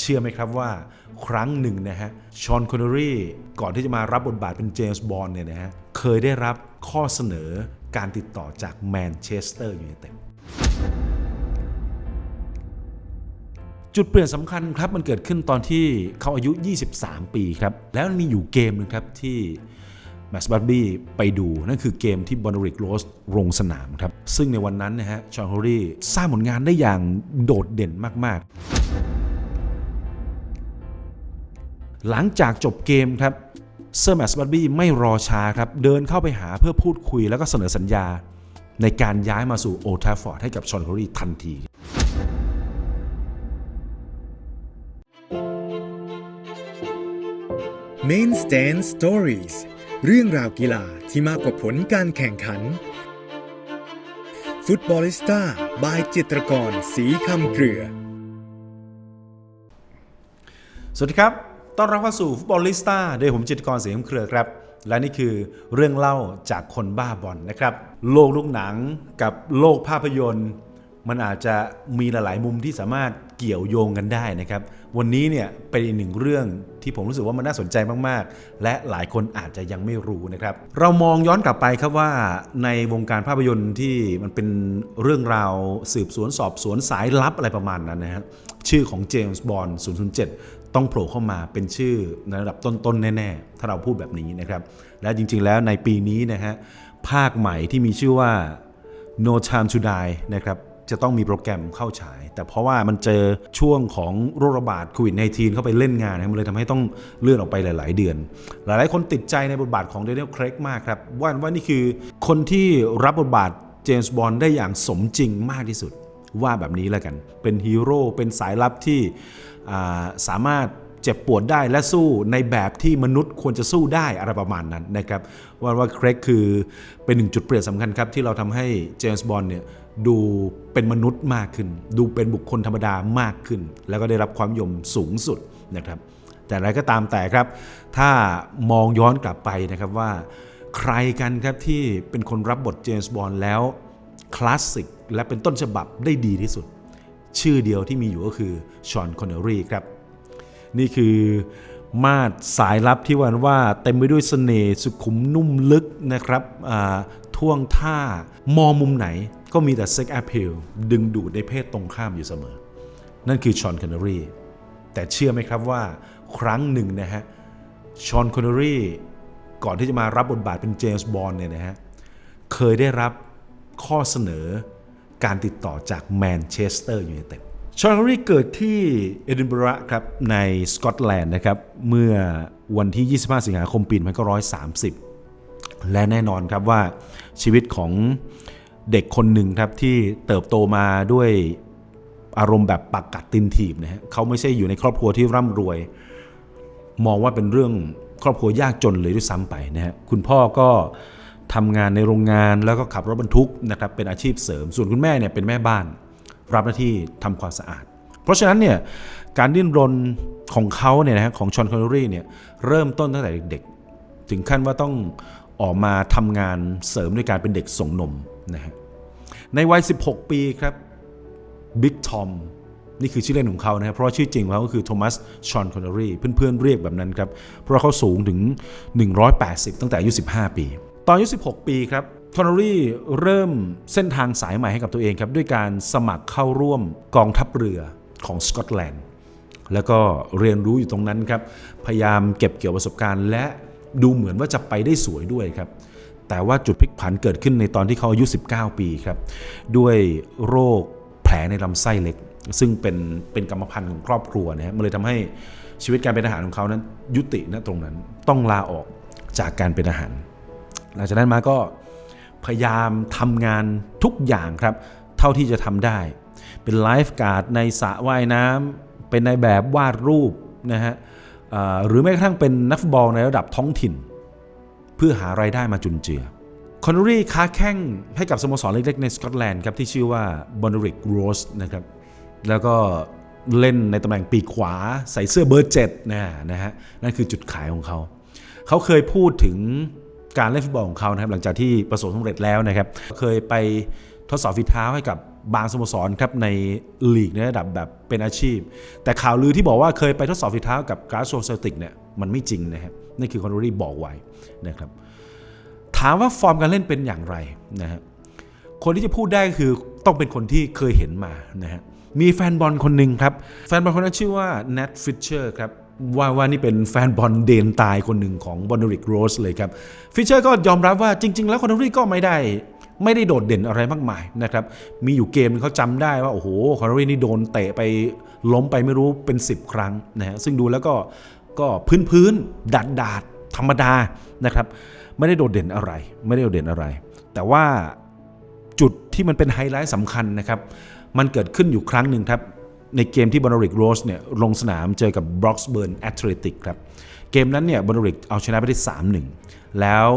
เชื่อไหมครับว่าครั้งหนึ่งนะฮะชอนคอนเนอรี่ก่อนที่จะมารับบทบาทเป็นเจมส์บอนด์เนี่ยนะฮะเคยได้รับข้อเสนอการติดต่อจากแมนเชสเตอร์ยูไนเต็ดจุดเปลี่ยนสำคัญครับมันเกิดขึ้นตอนที่เขาอายุ 23 ปีครับ แล้วมีอยู่เกมหนึงครับที่แมสบัตบี้ไปดู นั่นคือเกมที่บอนริกโรสลงสนามครับ ซึ่งในวันนั้นนะฮะชอนคอนเนอรี่สร้างผลงานได้อย่างโดดเด่นมาก ๆ หลังจากจบเกมครับเซอร์แมสบัตบี้ไม่รอช้าครับ เดินเข้าไปหาเพื่อพูดคุยแล้วก็เสนอสัญญา ในการย้ายมาสู่โอทาฟอร์ดให้กับชอนคอรีทันที Main Stand Stories เรื่องราวกีฬาที่มากกว่าผลการแข่งขัน ฟุตบอลิสต้าบายจิตรกรสีคำเกลือ สวัสดีครับ ต้อนรับเข้าสู่ฟุตบอลลิสต้าโดยผมจิตรกรเสียงเครือครับ และนี่คือเรื่องเล่าจากคนบ้าบอลนะครับ โลกลูกหนังกับโลกภาพยนตร์ มันอาจจะมีหลายๆมุมที่สามารถเกี่ยวโยงกันได้นะครับ วันนี้เนี่ยเป็นอีกหนึ่งเรื่องที่ผมรู้สึกว่ามันน่าสนใจมากๆ และหลายคนอาจจะยังไม่รู้นะครับ เรามองย้อนกลับไปครับว่าในวงการภาพยนตร์ที่มันเป็นเรื่องราวสืบสวนสอบสวนสายลับอะไรประมาณนั้นนะฮะชื่อของเจมส์บอนด์007 ต้องโผล่เข้ามาเป็นชื่อในระดับต้นๆ แน่ๆ ถ้าเราพูดแบบนี้นะครับ และจริงๆแล้วในปีนี้นะฮะภาคใหม่ที่มีชื่อว่า No Time to Die นะครับ จะต้องมีโปรแกรมเข้าฉาย แต่เพราะว่ามันเจอช่วงของโรคระบาดโควิด -19 เข้าไปเล่นงานนะมันเลยทำให้ต้องเลื่อนออกไปหลาย ๆ เดือน หลาย ๆ คนติดใจในบทบาทของเดนิเอลเครกมากครับว่าว่านี่คือคนที่รับบทบาทเจมส์บอนด์ได้อย่างสมจริงมากที่สุดว่าแบบนี้แล้วกัน เป็นฮีโร่เป็นสายลับที่สามารถ เจ็บปวดได้และสู้ในแบบที่มนุษย์ควรจะสู้ได้อะไรประมาณนั้นนะครับว่าว่าเครกคือเป็นหนึ่งจุดเปลี่ยนสำคัญครับ ที่เราทำให้เจมส์บอนด์เนี่ยดูเป็นมนุษย์มากขึ้น ดูเป็นบุคคลธรรมดามากขึ้น แล้วก็ได้รับความนิยมสูงสุดนะครับ แต่อะไรก็ตามแต่ครับ ถ้ามองย้อนกลับไปนะครับว่า ใครกันครับที่เป็นคนรับบทเจมส์บอนด์แล้วคลาสสิกและเป็นต้นฉบับได้ดีที่สุด ชื่อเดียวที่มีอยู่ก็คือชอนคอนเนอรี่ครับ นี่คือมาดสายลับที่วันว่าเต็มไปด้วยเสน่ห์สุขุมนุ่มลึกนะครับท่วงท่ามองมุมไหนก็มีแต่เซ็กแอพ l ลดึงดูดในเพศตรงข้ามอยู่เสมอ นั่นคือชอนคอนเนอรีแต่เชื่อไหมครับว่าครั้งหนึ่งนะฮะชอนคอนเนอรีก่อนที่จะมารับบทบาทเป็นเจมส์บอนด์เนี่ยนะฮะเคยได้รับข้อเสนอการติดต่อจากแมนเชสเตอร์ยูไนเต็ด ชอนคอรีเกิดที่เอดินบะระครับในสกอตแลนด์นะครับเมื่อวันที่ 25 สิงหาคมปี1930 และแน่นอนครับว่าชีวิตของเด็กคนหนึ่งครับที่เติบโตมาด้วยอารมณ์แบบปักกัดตินถีบนะฮะเขาไม่ใช่อยู่ในครอบครัวที่ร่ำรวย มองว่าเป็นเรื่องครอบครัวยากจนเลยด้วยซ้ำไปนะฮะคุณพ่อก็ทำงานในโรงงานแล้วก็ขับรถบรรทุกนะครับเป็นอาชีพเสริม ส่วนคุณแม่เนี่ยเป็นแม่บ้าน รับหน้าที่ทำความสะอาด เพราะฉะนั้นเนี่ยการดิ้นรนของเขาเนี่ยนะของชอนคอนเนอรี่เนี่ยเริ่มต้นตั้งแต่เด็กๆ ถึงขั้นว่าต้องออกมาทำงานเสริมด้วยการเป็นเด็กส่งนมนะฮะในวัย 16 ปีครับบิ๊กทอมนี่คือชื่อเล่นของเขานะครับเพราะว่าชื่อจริงของเขาก็คือโทมัสชอนคอนเนอรี่เพื่อนๆเรียกแบบนั้นครับ เพราะเขาสูงถึง 180 ตั้งแต่อายุ 15 ปี ตอนอายุ 16 ปีครับ คอนนอรีเริ่มเส้นทางสายใหม่ให้กับตัวเองครับ ด้วยการสมัครเข้าร่วมกองทัพเรือของสกอตแลนด์แล้วก็เรียนรู้อยู่ตรงนั้นครับ พยายามเก็บเกี่ยวประสบการณ์ และดูเหมือนว่าจะไปได้สวยด้วยครับ แต่ว่าจุดพลิกผันเกิดขึ้นในตอนที่เขาอายุ 19 ปีครับ ด้วยโรคแผลในลำไส้เล็ก ซึ่งเป็นเป็นกรรมพันธุ์ของครอบครัวนะฮะมันเลยทำให้ชีวิตการเป็นทหารของเขานั้น ยุติณตรงนั้นต้องลาออกจากการเป็นทหารหลังจากนั้นมาก็ พยายามทำงานทุกอย่างครับ เท่าที่จะทำได้ เป็นไลฟ์การ์ดในสระว่ายน้ำเป็นในแบบวาดรูปนะฮะหรือแม้กระทั่งเป็นนักฟุตบอลในระดับท้องถิ่น เพื่อหารายได้มาจุนเจือคอนเนอรี่ค้าแข่งให้กับสโมสรเล็กๆในสกอตแลนด์ครับที่ชื่อว่าบอนริกโรสนะครับแล้วก็เล่นในตำแหน่งปีกขวาใส่เสื้อเบอร์เจ็ดนะนะฮะนั่นคือจุดขายของเขา เขาเคยพูดถึง การเล่นฟุตบอลของเขานะครับหลังจากที่ประสบความสำเร็จแล้วนะครับเคยไปทดสอบฝีเท้าให้กับบางสโมสรครับในลีกในระดับแบบเป็นอาชีพ แต่ข่าวลือที่บอกว่าเคยไปทดสอบฝีเท้ากับกราสโซเซลติกเนี่ยมันไม่จริงนะครับนั่คือคอนโดรี่บอกไว้นะครับถามว่าฟอร์มการเล่นเป็นอย่างไรนะฮะคนที่จะพูดได้ก็คือต้องเป็นคนที่เคยเห็นมานะฮะมีแฟนบอลคนหนึ่งครับ แฟนบอลคนนั้นชื่อว่า Nat Fisher ครับ ว่าว่านี่เป็นแฟนบอลเดนตายคนหนึ่งของบอนริกโรสเลยครับฟิชเชอร์ก็ยอมรับว่าจริง ๆ แล้วคอนเนอรี่ก็ไม่ได้ไม่ได้โดดเด่นอะไรมากมายนะครับ มีอยู่เกมเขาจำได้ว่า โอ้โห คอนเนอรี่นี่โดนเตะไปล้มไปไม่รู้เป็น 10 ครั้งนะฮะ ซึ่งดูแล้วก็ก็พื้นพื้นดาดดาดๆธรรมดานะครับ ไม่ได้โดดเด่นอะไร ไม่ได้โดดเด่นอะไร แต่ว่าจุดที่มันเป็นไฮไลท์สำคัญนะครับ มันเกิดขึ้นอยู่ครั้งหนึ่งครับ ในเกมที่บอนอริกโรสเนี่ยลงสนามเจอกับบร็อกส์เบิร์นแอตเลติกครับ เกมนั้นเนี่ยบอนอริกเอาชนะไปได้ 3-1 แล้ว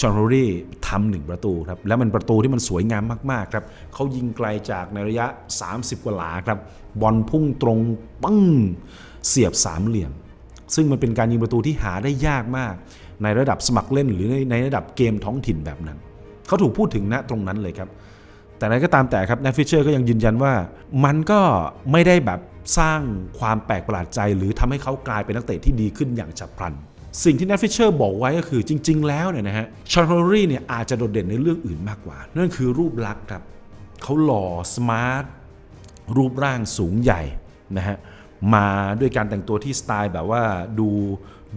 ชอนโรรี่ทำหนึ่งประตูครับ แล้วมันประตูที่มันสวยงามมาก ๆ ครับ เขายิงไกลจากในระยะ 30 กว่าหลาครับ บอลพุ่งตรงปึ้งเสียบสามเหลี่ยม ซึ่งมันเป็นการยิงประตูที่หาได้ยากมาก ในระดับสมัครเล่นหรือในในระดับเกมท้องถิ่นแบบนั้น เขาถูกพูดถึงณตรงนั้นเลยครับ แต่นั้นก็ตามแต่ครับแนฟิชเชอร์ก็ยังยืนยันว่า มันก็ไม่ได้แบบสร้างความแปลกประหลาดใจ หรือทำให้เขากลายเป็นนักเตะที่ดีขึ้นอย่างฉับพลัน สิ่งที่แนฟิชเชอร์บอกไว้ก็คือจริง ๆ แล้วเนี่ยนะฮะชาร์ลรี่เนี่ยอาจจะโดดเด่นในเรื่องอื่นมากกว่า นั่นคือรูปลักษณ์ครับเขาหล่อสมาร์ทรูปร่างสูงใหญ่นะฮะมาด้วยการแต่งตัวที่สไตล์แบบว่าดู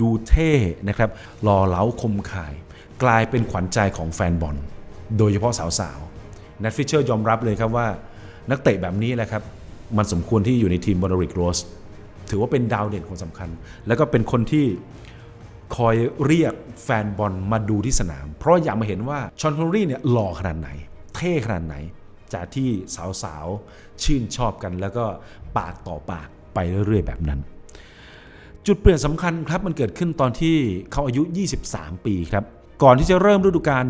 ดูเท่นะครับหล่อเหลาคมขาย กลายเป็นขวัญใจของแฟนบอล โดยเฉพาะสาวๆ น t ฟิชเชอร์ยอมรับเลยครับว่า นักเตะแบบนี้แหละครับ มันสมควรที่อยู่ในทีมบอลริกโรสถือว่าเป็นดาวเด่นคนสำคัญ แล้วก็เป็นคนที่คอยเรียกแฟนบอลมาดูที่สนาม เพราะอยากมาเห็นว่าชอนโทรี่เนี่ยหล่อขนาดไหน เท่ขนาดไหน จากที่สาวๆ ชื่นชอบกัน แล้วก็ปากต่อปากไปเรื่อยๆ แบบนั้น จุดเปลี่ยนสำคัญครับมันเกิดขึ้นตอนที่เขาอายุ 23 ปีครับ ก่อนที่จะเริ่มฤดูกาล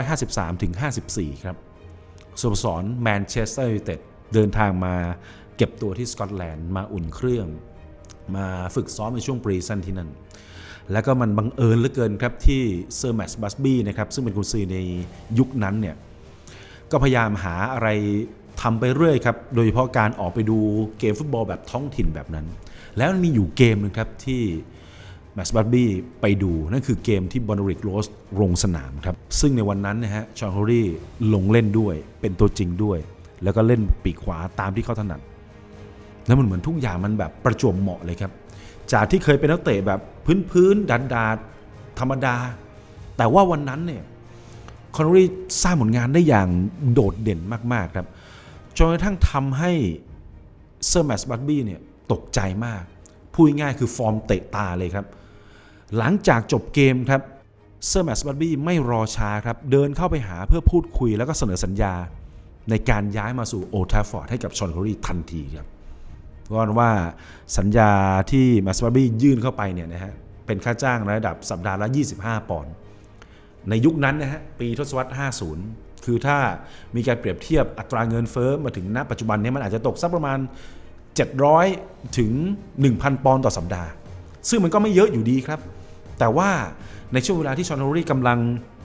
1953ถึง54 ครับ สโมสรแมนเชสเตอร์ยูไนเต็ดเดินทางมาเก็บตัวที่สกอตแลนด์มาอุ่นเครื่อง มาฝึกซ้อมในช่วงปรีซันที่นั่น แล้วก็มันบังเอิญเหลือเกินครับที่เซอร์แมตส์บัสบี้นะครับซึ่งเป็นกุนซือในยุคนั้นเนี่ยก็พยายามหาอะไรทำไปเรื่อยครับ โดยเฉพาะการออกไปดูเกมฟุตบอลแบบท้องถิ่นแบบนั้น แล้วมันมีอยู่เกมหนึงครับที่ แมสบัตบี้ไปดู นั่นคือเกมที่บอนริกโรสลงสนามครับ ซึ่งในวันนั้นนะฮะชอนโฮรี่ลงเล่นด้วยเป็นตัวจริงด้วย แล้วก็เล่นปีกขวาตามที่เขาถนัด แล้วมันเหมือนทุกอย่างมันแบบประจวบเหมาะเลยครับ จากที่เคยเป็นนักเตะแบบพื้นๆดันดาดๆธรรมดา แต่ว่าวันนั้นเนี่ยคอนอรี่สร้างผลงานได้อย่างโดดเด่นมากๆครับจนกระทั่งทำให้เซอร์แมสบัตบี้เนี่ยตกใจมากพูดง่ายคือฟอร์มเตะตาเลยครับ หลังจากจบเกมครับเซอร์แมสบัตบี้ไม่รอช้าครับ เดินเข้าไปหาเพื่อพูดคุยแล้วก็เสนอสัญญา ในการย้ายมาสู่โอทาฟอร์ดให้กับชอนคอรีทันทีครับเพราะว่าสัญญาที่มาสบัตบี้ยื่นเข้าไปเนี่ยนะฮะเป็นค่าจ้างระดับสัปดาห์ละ 25 ปอนด์ในยุคนั้นนะฮะปีทศวรรษ 50 คือถ้ามีการเปรียบเทียบอัตราเงินเฟ้อมาถึงณปัจจุบันเนี้มันอาจจะตกสักประมาณ 700 ถึง 1,000 ปอนด์ต่อสัปดาห์ ซึ่งมันก็ไม่เยอะอยู่ดีครับ แต่ว่าในช่วงเวลาที่ชอนโนรี่กำลัง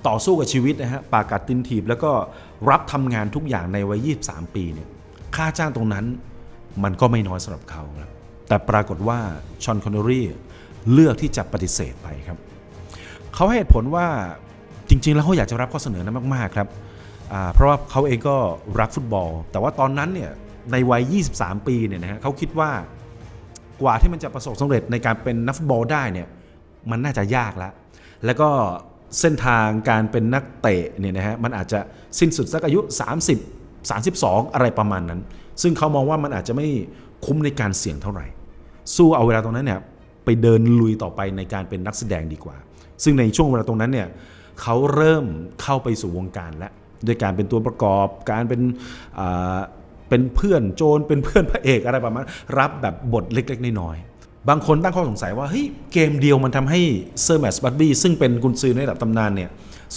ต่อสู้กับชีวิตนะฮะปากกัดตินถีบแล้วก็รับทำงานทุกอย่างในวัย 23 ปีเนี่ยค่าจ้างตรงนั้นมันก็ไม่น้อยสำหรับเขาครับแต่ปรากฏว่าชอนคอนเนอรี่เลือกที่จะปฏิเสธไปครับ เขาให้เหตุผลว่าจริง ๆ แล้วเขาอยากจะรับข้อเสนอนั้นมาก ๆ ครับ เพราะว่าเขาเองก็รักฟุตบอล แต่ว่าตอนนั้นเนี่ยในวัย 23 ปีเนี่ยนะฮะเขาคิดว่ากว่าที่มันจะประสบสำเร็จในการเป็นนักฟุตบอลได้เนี่ย มันน่าจะยากแล้ว แล้วก็เส้นทางการเป็นนักเตะเนี่ยนะฮะมันอาจจะสิ้นสุดสักอายุ 30 32 อะไรประมาณนั้น ซึ่งเขามองว่ามันอาจจะไม่คุ้มในการเสี่ยงเท่าไหร่ สู้เอาเวลาตรงนั้นเนี่ยไปเดินลุยต่อไปในการเป็นนักแสดงดีกว่า ซึ่งในช่วงเวลาตรงนั้นเนี่ยเขาเริ่มเข้าไปสู่วงการแล้วด้วยการเป็นตัวประกอบการเป็นเป็นเพื่อนโจรเป็นเพื่อนพระเอกอะไรประมาณรับแบบบทเล็ก ๆ น้อยๆ บางคนตั้งข้อสงสัยว่าเฮ้ยเกมเดียวมันทำให้เซอร์แมสบัตบี้ซึ่งเป็นกุนซือในระดับตำนานเนี่ย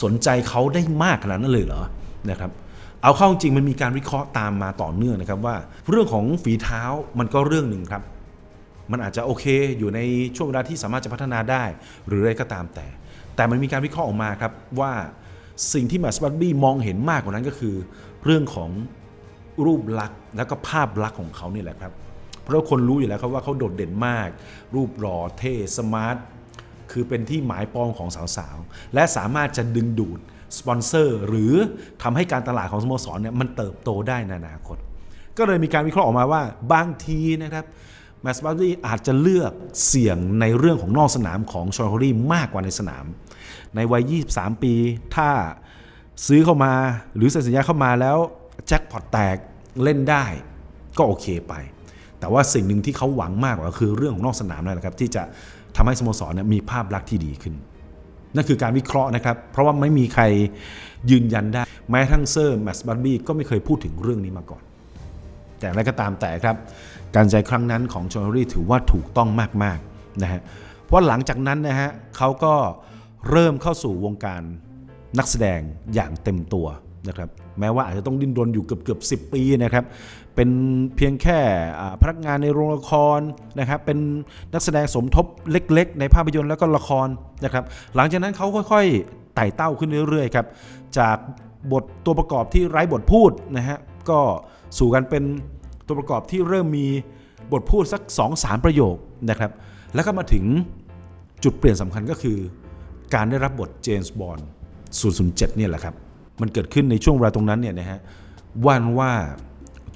สนใจเขาได้มากขนาดนั้นเลยเหรอนะครับเอาเข้าจริงมันมีการวิเคราะห์ตามมาต่อเนื่องนะครับว่า เรื่องของฝีเท้ามันก็เรื่องหนึ่งครับ มันอาจจะโอเคอยู่ในช่วงเวลาที่สามารถจะพัฒนาได้ หรืออะไรก็ตามแต่ แต่มันมีการวิเคราะห์ออกมาครับว่าสิ่งที่มาสบัตบี้มองเห็นมากกว่านั้นก็คือ เรื่องของรูปลักษณ์แล้วก็ภาพลักษณ์ของเขานี่แหละครับ เพราะคนรู้อยู่แล้วครับว่าเขาโดดเด่นมาก รูปหล่อเท่สมาร์ทคือเป็นที่หมายปองของสาวๆ และสามารถจะดึงดูดสปอนเซอร์ หรือทำให้การตลาดของสโมสรเนี่ยมันเติบโตได้ในอนาคต ก็เลยมีการวิเคราะห์ออกมาว่าบางทีนะครับแมสบาร์ดี้อาจจะเลือกเสี่ยงในเรื่องของนอกสนามของชอร์คอรี่มากกว่าในสนาม ในวัย 23 ปี ถ้าซื้อเข้ามาหรือเซ็นสัญญาเข้ามาแล้วแจ็คพอตแตกเล่นได้ก็โอเคไป แต่ว่าสิ่งหนึ่งที่เขาหวังมากกว่าคือเรื่องของนอกสนามนั่นแหละครับที่จะทำให้สโมสรเนี่ยมีภาพลักษณ์ที่ดีขึ้น นั่นคือการวิเคราะห์นะครับ เพราะว่าไม่มีใครยืนยันได้ แม้ทั้งเซอร์แมสบัตบี้ก็ไม่เคยพูดถึงเรื่องนี้มาก่อน แต่อะไรก็ตามแต่ครับ การใจครั้งนั้นของจอร์รี่ถือว่าถูกต้องมากๆนะฮะเพราะหลังจากนั้นนะฮะเขาก็เริ่มเข้าสู่วงการนักแสดงอย่างเต็มตัวนะครับแม้ว่าอาจจะต้องดิ้นรนอยู่เกือบเกือบสิปีนะครับ เป็นเพียงแค่พนักงานในโรงละครนะครับเป็นนักแสดงสมทบเล็ก ๆ ในภาพยนตร์แล้วก็ละครนะครับหลังจากนั้นเขาค่อยๆไต่เต้าขึ้นเรื่อยๆครับจากบทตัวประกอบที่ไร้บทพูดนะฮะก็สู่กันเป็นตัวประกอบที่เริ่มมีบทพูดสัก 2-3 ประโยคนะครับแล้วก็มาถึงจุดเปลี่ยนสำคัญก็คือ การได้รับบทเจมส์บอนด์007เนี่ยแหละครับมันเกิดขึ้นในช่วงเวลาตรงนั้นเนี่ยนะฮะว่านว่า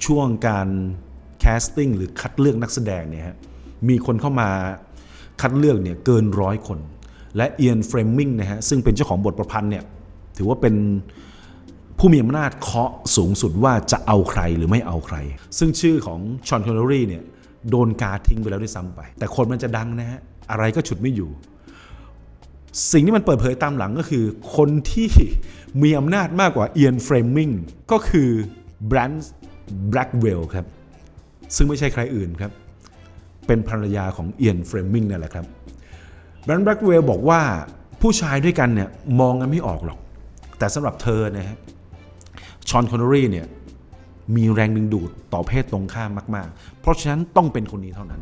ช่วงการแคสติ้งหรือคัดเลือกนักแสดงเนี่ยฮะมีคนเข้ามาคัดเลือกเนี่ยเกินร้อยคน และเอียนเฟรมมิงนะฮะซึ่งเป็นเจ้าของบทประพันธ์เนี่ยถือว่าเป็นผู้มีอำนาจเคาะสูงสุดว่าจะเอาใครหรือไม่เอาใคร ซึ่งชื่อของชอนคอนเนอรี่เนี่ยโดนกาทิ้งไปแล้วด้วยซ้ำไป แต่คนมันจะดังนะฮะ อะไรก็ฉุดไม่อยู่ สิ่งที่มันเปิดเผยตามหลังก็คือ คนที่มีอำนาจมากกว่าเอียนเฟรมมิงก็คือแบรนด์ แบล็กเวลครับ ซึ่งไม่ใช่ใครอื่นครับ เป็นภรรยาของเอียนเฟรมมิงนั่นแหละครับแบรนด์แบล็กเวลบอกว่าผู้ชายด้วยกันเนี่ยมองกันไม่ออกหรอก แต่สำหรับเธอนะฮะชอนคอนเนอรี่เนี่ยมีแรงดึงดูดต่อเพศตรงข้ามมาก ๆ เพราะฉะนั้นต้องเป็นคนนี้เท่านั้น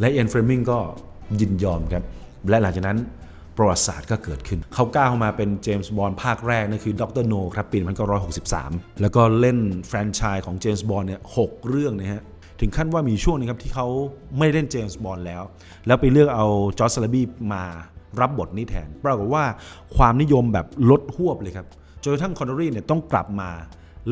และเอ็นเฟรมิงก็ยินยอมครับ และหลังจากนั้น ประวัติศาสตร์ก็เกิดขึ้น เขาก้าวเข้ามาเป็นเจมส์บอนด์ภาคแรกนั่นคือด็อกเตอร์โนครับปี1963 แล้วก็เล่นแฟรนไชส์ของเจมส์บอนด์เนี่ยหกเรื่องนะฮะถึงขั้นว่ามีช่วงนึงครับที่เขาไม่เล่นเจมส์บอนด์แล้ว แล้วไปเลือกเอาจอร์จซาลาบีมารับบทนี้แทน ปรากฏว่าความนิยมแบบลดหวบเลยครับจนกระทั่งคอนเนอรี่เนี่ยต้องกลับมา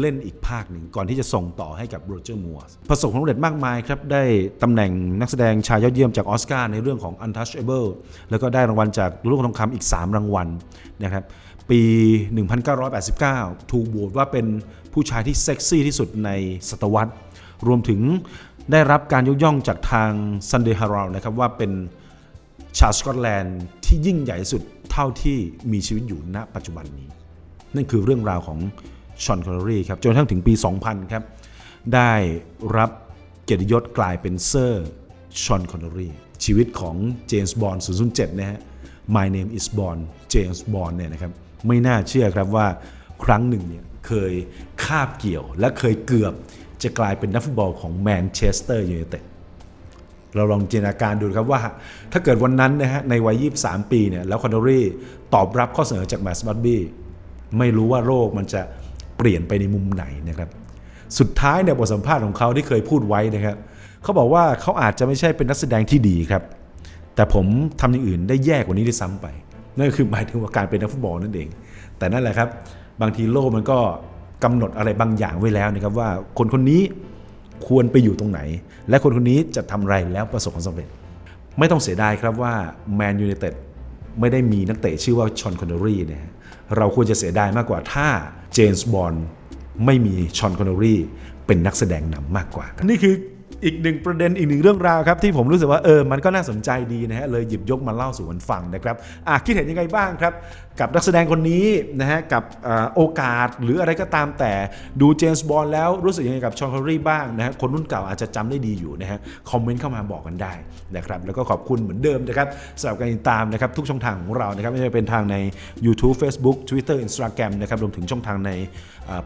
เล่นอีกภาคหนึ่งก่อนที่จะส่งต่อให้กับโรเจอร์มัวร์ประสบความสำเร็จมากมายครับ ได้ตำแหน่งนักแสดงชายยอดเยี่ยมจากออสการ์ในเรื่องของ Untouchable แล้วก็ได้รางวัลจากลูกทองคำอีก 3 รางวัลนะครับปี 1989 ถูกโหวตว่าเป็นผู้ชายที่เซ็กซี่ที่สุดในศตวรรษ รวมถึงได้รับการยกย่องจากทาง Sunday Herald นะครับว่าเป็นชาวสกอตแลนด์ที่ยิ่งใหญ่สุดเท่าที่มีชีวิตอยู่ณปัจจุบันนี้ นั่นคือเรื่องราวของ ชอนคอนเนอรี่ครับจนกระทั่งถึงปี 2000 ครับ ได้รับเกียรติยศกลายเป็นเซอร์ชอนคอนเนอรี่ชีวิตของเจมส์บอนด์007 นะฮะ My name is Bond James Bond เนี่ยนะครับ ไม่น่าเชื่อครับว่าครั้งหนึ่งเนี่ยเคยคาบเกี่ยว และเคยเกือบจะกลายเป็นนักฟุตบอลของแมนเชสเตอร์ยูไนเต็ดเราลองจินตนาการดูครับว่า ถ้าเกิดวันนั้นนะฮะในวัย 23 ปีเนี่ยแล้วคอนโดรี่ตอบรับข้อเสนอจากแมสบัตบี้ไม่รู้ว่าโลกมันจะ เปลี่ยนไปในมุมไหนนะครับ สุดท้ายเนี่ยบทสัมภาษณ์ของเขาที่เคยพูดไว้นะครับเขาบอกว่าเขาอาจจะไม่ใช่เป็นนักแสดงที่ดีครับ แต่ผมทำอย่างอื่นได้แย่กว่านี้ด้วยซ้ำไป นั่นก็คือหมายถึงว่าการเป็นนักฟุตบอลนั่นเอง แต่นั่นแหละครับ บางทีโลกมันก็กำหนดอะไรบางอย่างไว้แล้วนะครับว่าคนคนนี้ควรไปอยู่ตรงไหน และคนคนนี้จะทำอะไรแล้วประสบความสำเร็จ ไม่ต้องเสียดายครับว่าแมนยู i นเต็ดไม่ได้มีนักเตะชื่อว่าชอนคอนเนอรี่นะฮะเราควรจะเสียดายมากกว่าถ้า เจมส์บอนด์ไม่มีชอนคอนเนอรี่เป็นนักแสดงนำมากกว่า นี่คือ อีกหนึ่งประเด็นอีกหนึ่งเรื่องราวครับที่ผมรู้สึกว่าเออมันก็น่าสนใจดีนะฮะเลยหยิบยกมาเล่าสู่กันฟังนะครับอะคิดเห็นยังไงบ้างครับ กับนักแสดงคนนี้นะฮะกับอโอกาสหรืออะไรก็ตามแต่ดูเจมส์บอลแล้วรู้สึกยังไงกับชอนคอรีบ้างนะฮะคนรุ่นเก่าอาจจะจำได้ดีอยู่นะฮะคอมเมนต์เข้ามาบอกกันได้นะครับแล้วก็ขอบคุณเหมือนเดิมนะครับสำหรับการติดตามนะครับทุกช่องทางของเรานะครับไม่ว่าจะเป็นทางใน YouTube Facebook Twitter Instagram นะครับรวมถึงช่องทางใน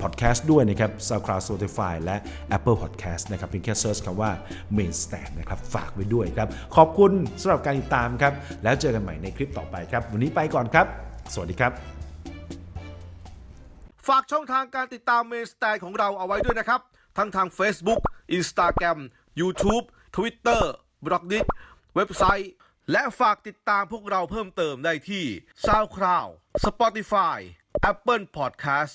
พอดแคสต์ด้วยนะครับ SoundCloud Spotify และ Apple Podcast นะครับเพียงแค่เซิร์ชคำว่า Main Stand นะครับฝากไว้ด้วยครับขอบคุณสำหรับการติดตามครับ แล้วเจอกันใหม่ในคลิปต่อไปครับ วันนี้ไปก่อนครับ สวัสดีครับ ฝากช่องทางการติดตามเมนสแตนของเราเอาไว้ด้วยนะครับ ทั้งทาง Facebook Instagram YouTube Twitter b l o g d i t เว็บไซต์และฝากติดตามพวกเราเพิ่มเติมได้ที่ SoundCloud Spotify Apple Podcast